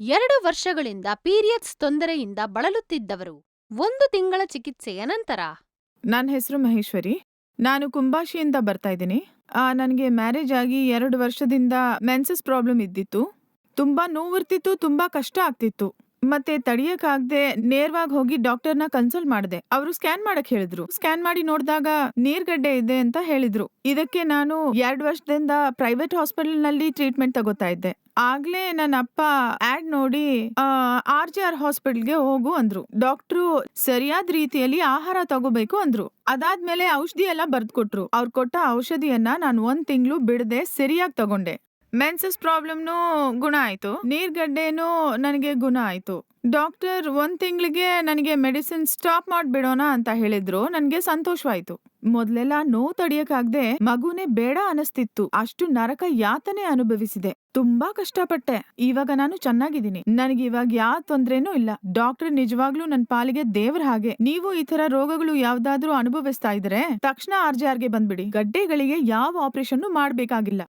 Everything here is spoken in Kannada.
ಎರಡು ವರ್ಷಗಳಿಂದ ಪೀರಿಯಡ್ಸ್ ತೊಂದರೆಯಿಂದ ಬಳಲುತ್ತಿದ್ದವರು ಒಂದು ತಿಂಗಳ ಚಿಕಿತ್ಸೆಯ ನಂತರ. ನನ್ನ ಹೆಸರು ಮಹೇಶ್ವರಿ. ನಾನು ಕುಂಬಾಶಿಯಿಂದ ಬರ್ತಾ ಇದ್ದೀನಿ. ನನಗೆ ಮ್ಯಾರೇಜ್ ಆಗಿ ಎರಡು ವರ್ಷದಿಂದ ಮೆನ್ಸಸ್ ಪ್ರಾಬ್ಲಮ್ ಇದ್ದಿತ್ತು. ತುಂಬಾ ನೋವಿರ್ತಿತ್ತು ತುಂಬಾ ಕಷ್ಟ ಆಗ್ತಿತ್ತು. ಮತ್ತೆ ತಡಿಯಕ್ಕಾಗ್ದೆ ನೇರವಾಗಿ ಹೋಗಿ ಡಾಕ್ಟರ್ನ ಕನ್ಸಲ್ಟ್ ಮಾಡಿದೆ. ಅವರು ಸ್ಕ್ಯಾನ್ ಮಾಡಕ್ ಹೇಳಿದ್ರು. ಸ್ಕ್ಯಾನ್ ಮಾಡಿ ನೋಡಿದಾಗ ನೀರ್ಗಡ್ಡೆ ಇದೆ ಅಂತ ಹೇಳಿದ್ರು. ಇದಕ್ಕೆ ನಾನು ಎರಡು ವರ್ಷದಿಂದ ಪ್ರೈವೇಟ್ ಹಾಸ್ಪಿಟಲ್ನಲ್ಲಿ ಟ್ರೀಟ್ಮೆಂಟ್ ತಗೋತಾ ಇದ್ದೆ. ಆಗ್ಲೇ ನನ್ನ ಅಪ್ಪ ಆಡ್ ನೋಡಿ ಆರ್ ಜಿ ಆರ್ ಹಾಸ್ಪಿಟಲ್ಗೆ ಹೋಗು ಅಂದ್ರು. ಡಾಕ್ಟ್ರು ಸರಿಯಾದ ರೀತಿಯಲ್ಲಿ ಆಹಾರ ತಗೋಬೇಕು ಅಂದ್ರು. ಅದಾದ್ಮೇಲೆ ಔಷಧಿ ಎಲ್ಲ ಬರ್ದ್ಕೊಟ್ರು. ಅವ್ರು ಕೊಟ್ಟ ಔಷಧಿಯನ್ನ ನಾನು ಒಂದ್ ತಿಂಗಳು ಬಿಡದೆ, ಸರಿಯಾಗಿ ತಗೊಂಡೆ. ಮೆನ್ಸಸ್ ಪ್ರಾಬ್ಲಮ್ನು ಗುಣ ಆಯ್ತು. ನೀರ್ಗಡ್ಡೆನೂ ನನಗೆ ಗುಣ ಆಯ್ತು. ಡಾಕ್ಟರ್ ಒಂದ್ ತಿಂಗಳಿಗೆ ನನಗೆ ಮೆಡಿಸಿನ್ ಸ್ಟಾಪ್ ಮಾಡ್ಬಿಡೋಣ ಅಂತ ಹೇಳಿದ್ರು. ನನಗೆ ಸಂತೋಷವಾಯ್ತು. ಮೊದ್ಲೆಲ್ಲ ನೋವು ತಡಿಯಕ್ಕಾಗದೆ ಮಗುನೇ ಬೇಡ ಅನಿಸ್ತಿತ್ತು. ಅಷ್ಟು ನರಕ ಯಾತನೆ ಅನುಭವಿಸಿದೆ. ತುಂಬಾ ಕಷ್ಟಪಟ್ಟೆ. ಇವಾಗ ನಾನು ಚೆನ್ನಾಗಿದ್ದೀನಿ. ನನಗೆ ಇವಾಗ ಯಾವ ತೊಂದ್ರೆನೂ ಇಲ್ಲ. ಡಾಕ್ಟರ್ ನಿಜವಾಗ್ಲೂ ನನ್ನ ಪಾಲಿಗೆ ದೇವ್ರ ಹಾಗೆ. ನೀವು ಈ ತರ ರೋಗಗಳು ಯಾವ್ದಾದ್ರೂ ಅನುಭವಿಸ್ತಾ ಇದ್ರೆ ತಕ್ಷಣ ಆರ್ಜೆ ಆರ್ಗೆ ಬಂದ್ಬಿಡಿ. ಗಡ್ಡೆಗಳಿಗೆ ಯಾವ ಆಪರೇಷನ್ ಮಾಡ್ಬೇಕಾಗಿಲ್ಲ.